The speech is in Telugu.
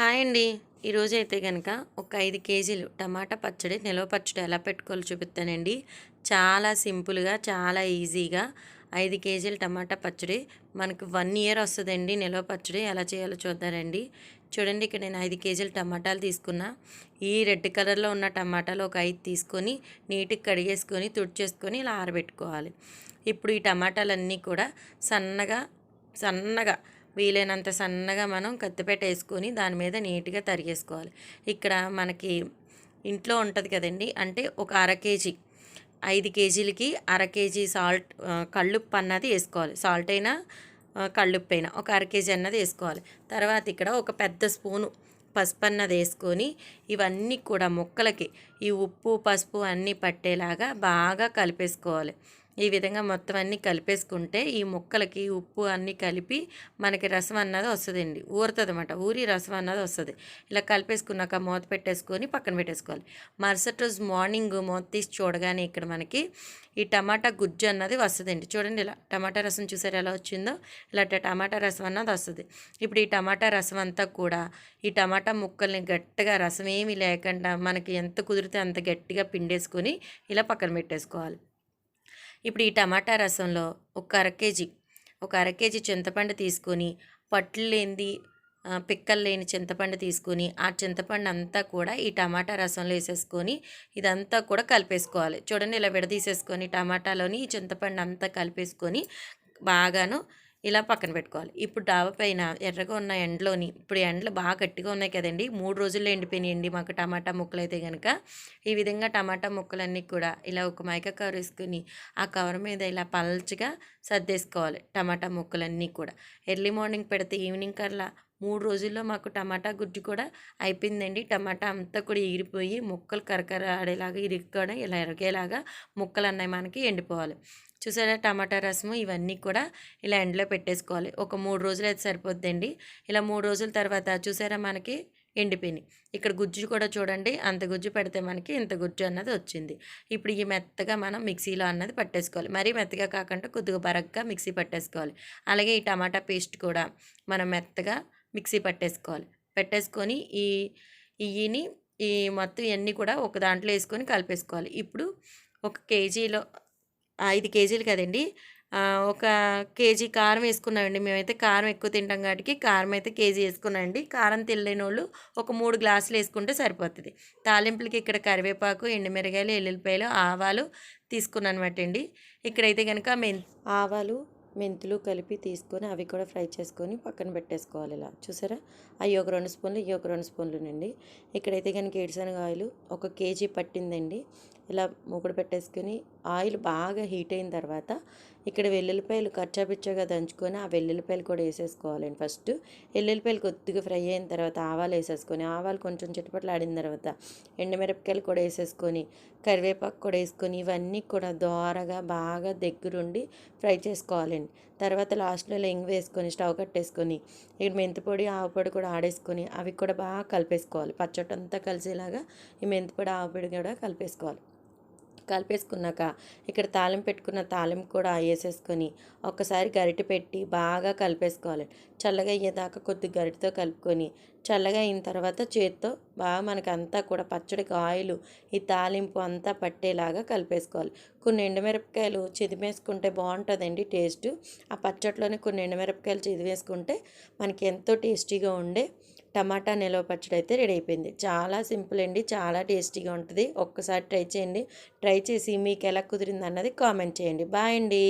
హాయ్ అండి. ఈరోజు అయితే కనుక ఒక ఐదు కేజీలు టమాటా పచ్చడి నిల్వ పచ్చడి ఎలా పెట్టుకోవాలో చూపిస్తానండి. చాలా సింపుల్గా చాలా ఈజీగా ఐదు కేజీల టమాటా పచ్చడి. మనకు వన్ ఇయర్ వస్తుందండి నిల్వ పచ్చడి. ఎలా చేయాలో చూద్దారండి. చూడండి ఇక్కడ నేను ఐదు కేజీలు టమాటాలు తీసుకున్నా. ఈ రెడ్ కలర్లో ఉన్న టమాటాలు ఒక ఐదు తీసుకొని నీట్గా కడిగేసుకొని తుడిచేసుకొని ఇలా ఆరబెట్టుకోవాలి. ఇప్పుడు ఈ టమాటాలన్నీ కూడా సన్నగా సన్నగా వీలైనంత సన్నగా మనం కత్తిపెట్ట వేసుకొని దాని మీద నీట్గా తరిగేసుకోవాలి. ఇక్కడ మనకి ఇంట్లో ఉంటుంది కదండి అంటే ఒక అర కేజీ ఐదు కేజీలకి అర కేజీ సాల్ట్ కళ్ళుప్పు అన్నది వేసుకోవాలి. సాల్ట్ అయినా కళ్ళుప్పు అయినా ఒక అర కేజీ అన్నది వేసుకోవాలి. తర్వాత ఇక్కడ ఒక పెద్ద స్పూను పసుపు అన్నది వేసుకొని ఇవన్నీ కూడా ముక్కలకి ఈ ఉప్పు పసుపు అన్నీ పట్టేలాగా బాగా కలిపేసుకోవాలి. ఈ విధంగా మొత్తం అన్నీ కలిపేసుకుంటే ఈ ముక్కలకి ఉప్పు అన్నీ కలిపి మనకి రసం అన్నది వస్తుందండి. ఊరుతుంది అనమాట ఊరి రసం అన్నది వస్తుంది. ఇలా కలిపేసుకున్నాక మూత పెట్టేసుకొని పక్కన పెట్టేసుకోవాలి. మరుసటి రోజు మార్నింగ్ మూత తీసి చూడగానే ఇక్కడ మనకి ఈ టమాటా గుజ్జు అన్నది వస్తుందండి. చూడండి ఇలా టమాటా రసం చూసారు ఎలా వచ్చిందో? ఇలా టమాటా రసం అన్నది వస్తుంది. ఇప్పుడు ఈ టమాటా రసం అంతా కూడా ఈ టమాటా ముక్కల్ని గట్టిగా రసం ఏమీ లేకుండా మనకి ఎంత కుదిరితే అంత గట్టిగా పిండేసుకొని ఇలా పక్కన పెట్టేసుకోవాలి. ఇప్పుడు ఈ టమాటా రసంలో ఒక అర కేజీ ఒక అర కేజీ చింతపండు తీసుకొని పట్లు లేనిది పిక్కలు లేని చింతపండు తీసుకొని ఆ చింతపండు అంతా కూడా ఈ టమాటా రసంలో వేసేసుకొని ఇదంతా కూడా కలిపేసుకోవాలి. చూడండి ఇలా విడదీసేసుకొని టమాటాలోని ఈ చింతపండు అంతా కలిపేసుకొని బాగాను ఇలా పక్కన పెట్టుకోవాలి. ఇప్పుడు డాబా పైన ఎర్రగా ఉన్న ఎండలోని ఇప్పుడు ఎండలు బాగా గట్టిగా ఉన్నాయి కదండి. మూడు రోజుల్లో ఎండిపోయినాయండి మాకు టమాటా ముక్కలు అయితే కనుక ఈ విధంగా టమాటా ముక్కలన్నీ కూడా ఇలా ఒక మైక కవర్ వేసుకుని ఆ కవర్ మీద ఇలా పల్చగా సర్దేసుకోవాలి టమాటా ముక్కలన్నీ కూడా. ఎర్లీ మార్నింగ్ పెడితే ఈవినింగ్ కల్లా మూడు రోజుల్లో మాకు టమాటా గుజ్జు కూడా అయిపోయిందండి. టమాటా అంతా కూడా ఎగిరిపోయి ముక్కలు కరకర ఆడేలాగా ఇరుక్కోవడం ఇలా ఎరగేలాగా ముక్కలు అన్నాయి మనకి ఎండిపోవాలి. చూసారా? టమాటా రసము ఇవన్నీ కూడా ఇలా ఎండలో పెట్టేసుకోవాలి. ఒక మూడు రోజులు అయితే సరిపోద్దండి. ఇలా మూడు రోజుల తర్వాత చూసారా మనకి ఎండిపోయినాయి. ఇక్కడ గుజ్జు కూడా చూడండి. అంత గుజ్జు పెడితే మనకి ఇంత గుజ్జు అన్నది వచ్చింది. ఇప్పుడు ఈ మెత్తగా మనం మిక్సీలో అన్నది పట్టేసుకోవాలి. మరీ మెత్తగా కాకుండా కొద్దిగా బరగ్గా మిక్సీ పట్టేసుకోవాలి. అలాగే ఈ టమాటా పేస్ట్ కూడా మనం మెత్తగా మిక్సీ పట్టేసుకోవాలి. పెట్టేసుకొని ఈ ఇయ్యిని ఈ మొత్తం ఇవన్నీ కూడా ఒక దాంట్లో వేసుకొని కలిపేసుకోవాలి. ఇప్పుడు ఒక కేజీలో ఐదు కేజీలు కదండి. ఒక కేజీ కారం వేసుకున్నామండి. మేమైతే కారం ఎక్కువ తింటాం కాబట్టి కారం అయితే కేజీ వేసుకున్నామండి. కారం తినలేని వాళ్ళు ఒక మూడు గ్లాసులు వేసుకుంటే సరిపోతుంది. తాలింపులకి ఇక్కడ కరివేపాకు ఎండుమిరగాయలు ఎల్లుల్లిపాయలు ఆవాలు తీసుకున్నాను అనమాట అండి ఇక్కడైతే కనుక మెన్ ఆవాలు మెంతులు కలిపి తీసుకొని అవి కూడా ఫ్రై చేసుకొని పక్కన పెట్టేసుకోవాలి ఇలా. చూసారా? అవి ఒక రెండు స్పూన్లు ఇవి ఒక రెండు స్పూన్లు అండి ఇక్కడైతే కనుక ఏడుశనగ ఆయిల్ ఒక కేజీ పట్టిందండి. ఇలా మూకుడు పెట్టేసుకొని ఆయిల్ బాగా హీట్ అయిన తర్వాత ఇక్కడ వెల్లుల్లిపాయలు కచ్చాపిచ్చగా దంచుకొని ఆ వెల్లుల్లిపాయలు కూడా వేసేసుకోవాలండి ఫస్ట్. వెల్లుల్లిపాయలు కొద్దిగా ఫ్రై అయిన తర్వాత ఆవాలు వేసేసుకొని ఆవాలు కొంచెం చిట్టుపట్లు ఆడిన తర్వాత ఎండుమిరపకాయలు కూడా వేసేసుకొని కరివేపాకు కూడా వేసుకొని ఇవన్నీ కూడా దోరగా బాగా దగ్గరుండి ఫ్రై చేసుకోవాలండి. తర్వాత లాస్ట్లో లెంగ్ వేసుకొని స్టవ్ కట్టేసుకొని ఇక్కడ మెంతిపొడి ఆవుపొడి కూడా ఆడేసుకొని అవి కూడా బాగా కలిపేసుకోవాలి. పచ్చడి అంతా కలిసేలాగా ఈ మెంతిపొడి ఆవుపొడి కూడా కలిపేసుకోవాలి. కలిపేసుకున్నాక ఇక్కడ తాలింపు పెట్టుకున్న తాలింపు కూడా వేసేసుకొని ఒకసారి గరిటె పెట్టి బాగా కలిపేసుకోవాలి. చల్లగా అయ్యేదాకా కొద్ది గరిటతో కలుపుకొని చల్లగా అయిన తర్వాత చేత్తో బాగా మనకంతా అంతా కూడా పచ్చడికి ఆయిల్ ఈ తాలింపు అంతా పట్టేలాగా కలిపేసుకోవాలి. కొన్ని ఎండుమిరపకాయలు చిదిమేసుకుంటే బాగుంటుందండి టేస్ట్. ఆ పచ్చట్లోనే కొన్ని ఎండుమిరపకాయలు చిదివేసుకుంటే మనకి ఎంతో టేస్టీగా ఉండే టమాటా నిలవ పచ్చడి అయితే రెడీ అయిపోయింది. చాలా సింపుల్ అండి చాలా టేస్టీగా ఉంటుంది. ఒక్కసారి ట్రై చేయండి. ట్రై చేసి మీకు ఎలా కుదిరింది అన్నది కామెంట్ చేయండి. బాయ్ అండి.